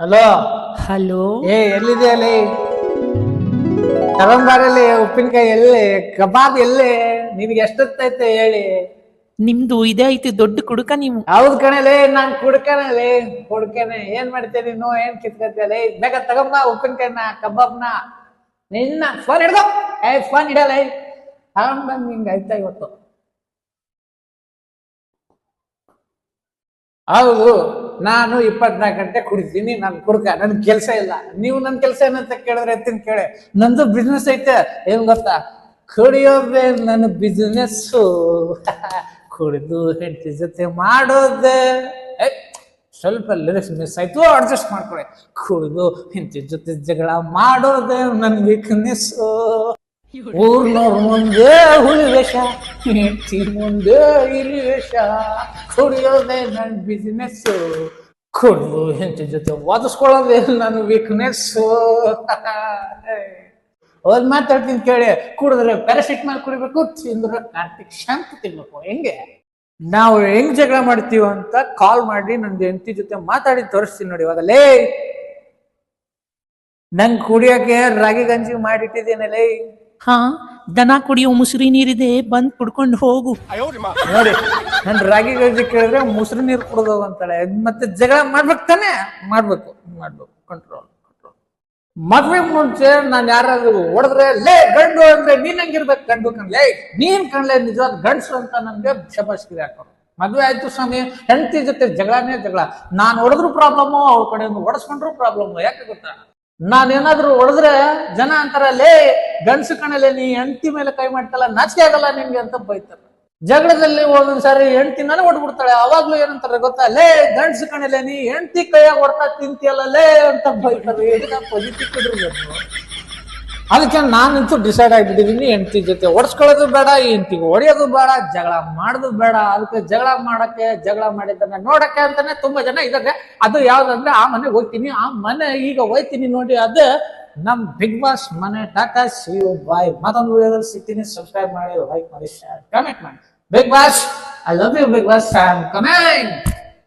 Hello? Hello? ಏ ಎಲ್ಲಿದೆ ಅಲ್ಲಿ? ತಗೊಂಬಾರಲ್ಲಿ ಉಪ್ಪಿನಕಾಯಿ ಎಲ್ಲಿ? ಕಬಾಬ್ ಎಲ್ಲಿ? ನಿಮ್ಗೆ ಎಷ್ಟೊತ್ತೈತೆ ಹೇಳಿ? ನಿಮ್ದು ಇದೇ ಐತಿ ದೊಡ್ಡ ಕುಡುಕ ನೀವು. ಹೌದ್ ಕಣಲೆ ನಾನ್ ಕುಡ್ಕಣಲೆ ಕುಡ್ಕೇನೆ. ಏನ್ ಮಾಡ್ತೀಯ ನೀನು? ಏನ್ ಕಿತ್ಕತಿಯಲ್ಲ ಬೇಗ ತಗೊಂಬ ಉಪ್ಪಿನಕಾಯಿನ ಕಬಾಬ್ನ. ನಿನ್ನ ಫೋನ್ ಹಿಡ್ಕೊ. ಏ ಫೋನ್ ಹಿಡಲ್ಲ ತಗೊಂಡ್ಬಂದ್ ನಿಂಗೆ ಆಯ್ತಾ ಇವತ್ತು? ಹೌದು. ನಾನು ಇಪ್ಪತ್ನಾಲ್ಕು ಗಂಟೆ ಕುಡಿತೀನಿ, ನಾನು ಕುಡ್ಕ, ನನ್ ಕೆಲಸ ಇಲ್ಲ. ನೀವು ನನ್ನ ಕೆಲಸ ಏನಂತ ಕೇಳಿದ್ರೆ ಎತ್ತಿನ ಕೇಳಿ. ನಂದು ಬಿಸ್ನೆಸ್ ಐತೆ, ಏನ್ ಗೊತ್ತಾ? ಕುಡಿಯೋದೇ ನನ್ನ ಬಿಸ್ನೆಸ್ ಕುಡಿದು ಹೆಂಡತಿ ಜೊತೆ ಮಾಡೋದೆ. ಸ್ವಲ್ಪ ಲಿರಿಕ್ಸ್ ಮಿಸ್ ಆಯ್ತು ಅಡ್ಜಸ್ಟ್ ಮಾಡ್ಕೊಳ್ಳಿ. ಕುಡಿದು ಹೆಂಡತಿ ಜೊತೆ ಜಗಳ ಮಾಡೋದೆ ನನ್ನ ಬಿಸ್ನೆಸ್ ಊರ್ನವ್ರ ಮುಂದೆ ಹುಲಿ ವೇಷ. ಹೆಂಡತಿ ಮುಂದೆ ಇಲಿ ಕುಡಿಯೋದೆ ನನ್ನ ಬಿಸ್ನೆಸ್ ಕುಡಿದು ಹೆಂಡತಿ ಜೊತೆ ವಾದಿಸ್ಕೊಳ್ಳೋದೇ ನನ್ನ ವೀಕ್ನೆಸ್ ಅವ್ರು ಮಾತಾಡ್ತೀನಿ ಕೇಳಿ, ಕುಡಿದ್ರೆ ಪ್ಯಾರಾಸಿಟಮಾಲ್ ಕುಡಿಬೇಕು, ತಿಂದ್ರೆ ಕಾರ್ತಿಕ್ ಶಾಂತಿ ತಿನ್ಬೇಕು, ಹೆಂಗೆ? ನಾವು ಹೆಂಗ್ ಜಗಳ ಮಾಡ್ತೀವಿ ಅಂತ ಕಾಲ್ ಮಾಡಿ ನಂದು ಹೆಂಡತಿ ಜೊತೆ ಮಾತಾಡಿ ತೋರಿಸ್ತೀನಿ ನೋಡಿ ಇವಾಗ, ಲೇ! ನಂಗೆ ಕುಡಿಯೋಕೆ ರಾಗಿ ಗಂಜಿ ಮಾಡಿಟ್ಟಿದ್ದೀನಲ್ಲೇ ಹಾ? ದನ ಕುಡಿಯೋ ಮುಸುರಿ ನೀರಿದೆ ಬಂದ್ ಕುಡ್ಕೊಂಡು ಹೋಗು. ನೋಡಿ ನನ್ ರಾಗಿ ಗಂಜಿ ಕೇಳಿದ್ರೆ ಮುಸುರಿ ನೀರು ಕುಡ್ದು ಅಂತಾಳೆ. ಮತ್ತೆ ಜಗಳ ಮಾಡ್ಬೇಕು ತಾನೆ? ಮಾಡ್ಬೇಕು. ಮಾಡ್ಬೇಕು. ಕಂಟ್ರೋಲ್ ಕಂಟ್ರೋಲ್ ಮದ್ವೆ ಮುಂಚೆ ನಾನ್ ಯಾರಾದ್ರೂ ಹೊಡೆದ್ರೆ ಲೇ ಗಂಡು ಅಂದ್ರೆ ನೀನ್ ಹಂಗಿರ್ಬೇಕು ಗಂಡು ಕಣ್ಲೇ ನೀನ್ ಕಣ್ಲೆ ನಿಜವಾದ ಗಂಡ್ಸು ಅಂತ ನನ್ಗೆ ಶಬಾಷ್ಗಿರಿ ಹಾಕೋರು. ಮದ್ವೆ ಆಯ್ತು ಸ್ವಾಮಿ. ಹೆಂಡತಿ ಜೊತೆ ಜಗಳನೇ ಜಗಳ. ನಾನ್ ಹೊಡೆದ್ರು ಪ್ರಾಬ್ಲಮ್ ಅವ್ರ ಕಡೆಯಿಂದ ಹೊಡೆಸ್ಕೊಂಡ್ರು ಪ್ರಾಬ್ಲಮ್ ಯಾಕೆ ಗೊತ್ತಾ? ನಾನೇನಾದ್ರೂ ಹೊಡೆದ್ರೆ ಜನ ಅಂತಾರ, ಲೇ, ಗಂಡಸು ಕಣಲೆ, ನೀ ಹೆಂಡತಿ ಮೇಲೆ ಕೈ ಮಾಡ್ತಲ್ಲ, ನಾಚಿಕೆ ಆಗಲ್ಲ ನಿಮ್ಗೆ ಅಂತ ಬೈತಾರೆ. ಜಗಳದಲ್ಲಿ ಒಂದೊಂದ್ಸಾರಿ ಹೆಂಡತಿ ಹೊಡ್ಬಿಡ್ತಾಳೆ, ಅವಾಗ್ಲೂ ಏನಂತಾರೆ ಗೊತ್ತಾ? ಲೇ, ಗಂಡಸು ಕಣಲೆ, ನೀ ಹೆಂಡತಿ ಕೈಯಾಗ ಹೊಡ್ತಾ ತಿಂತಿಯಲ್ಲ, ಲೇ ಅಂತ ಬೈತಾರೆ. ಪಾಸಿಟಿವ್ ಅದಕ್ಕೆ ನಾನಂತೂ ಡಿಸೈಡ್ ಆಗಿಬಿಟ್ಟಿದ್ದೀನಿ ಹೆಂಡತಿ ಜೊತೆ ಓಡಿಸ್ಕೊಳ್ಳೋದು ಬೇಡ ಹೆಂಡತಿಗೆ ಹೊಡೆಯೋದು ಬೇಡ, ಜಗಳ ಮಾಡೋದು ಬೇಡ. ಅದಕ್ಕೆ ಜಗಳ ಮಾಡಕ್ಕೆ, ಜಗಳ ಮಾಡಿದ್ದನ್ನ ನೋಡಕ್ಕೆ ಅಂತಾನೆ ತುಂಬಾ ಜನ ಇದ್ದಾರೆ. ಅದು ಯಾವ್ದಂದ್ರೆ ಆ ಮನೆಗೆ ಹೋಗ್ತೀನಿ, ಆ ಮನೆ ಈಗ ಹೋಗ್ತೀನಿ ನೋಡಿ, ಅದು ನಮ್ಮ ಬಿಗ್ ಬಾಸ್ ಮನೆ ಟಾಟಾ ಸಿ ಯು ಬಾಯ್. ಮತ್ತೊಂದು ವಿಡಿಯೋದಲ್ಲಿ ಸಿಗ್ತೀನಿ. ಸಬ್ಸ್ಕ್ರೈಬ್ ಮಾಡಿ ಲೈಕ್ ಮಾಡಿ ಶೇರ್ ಕಮೆಂಟ್ ಮಾಡಿ. Big boss I love you big boss I am